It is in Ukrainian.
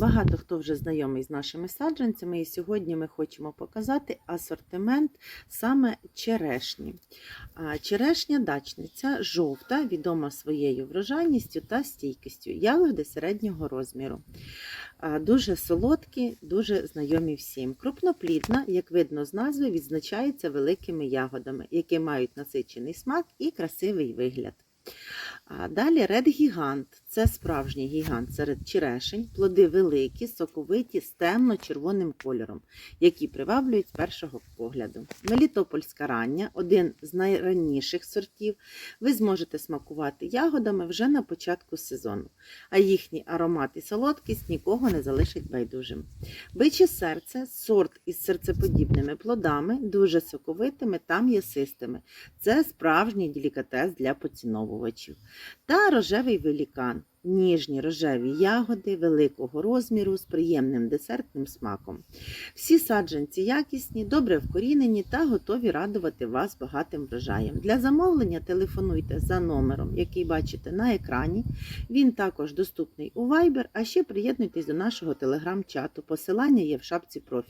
Багато хто вже знайомий з нашими саджанцями, і сьогодні ми хочемо показати асортимент саме черешні. Черешня дачниця жовта, відома своєю врожайністю та стійкістю, ягоди середнього розміру. Дуже солодкі, дуже знайомі всім. Крупноплідна, як видно з назви, відзначається великими ягодами, які мають насичений смак і красивий вигляд. А далі ред гігант це справжній гігант серед черешень, плоди великі, соковиті, з темно-червоним кольором, які приваблюють з першого погляду. Мелітопольська рання один з найранніших сортів. Ви зможете смакувати ягодами вже на початку сезону, а їхній аромат і солодкість нікого не залишить байдужим. Биче серце сорт із серцеподібними плодами, дуже соковитими та м'ясистими. Це справжній делікатес для поціновувачів. Та рожевий велікан. Ніжні рожеві ягоди великого розміру з приємним десертним смаком. Всі саджанці якісні, добре вкорінені та готові радувати вас багатим врожаєм. Для замовлення телефонуйте за номером, який бачите на екрані. Він також доступний у Viber, а ще приєднуйтесь до нашого телеграм-чату. Посилання є в шапці профілю.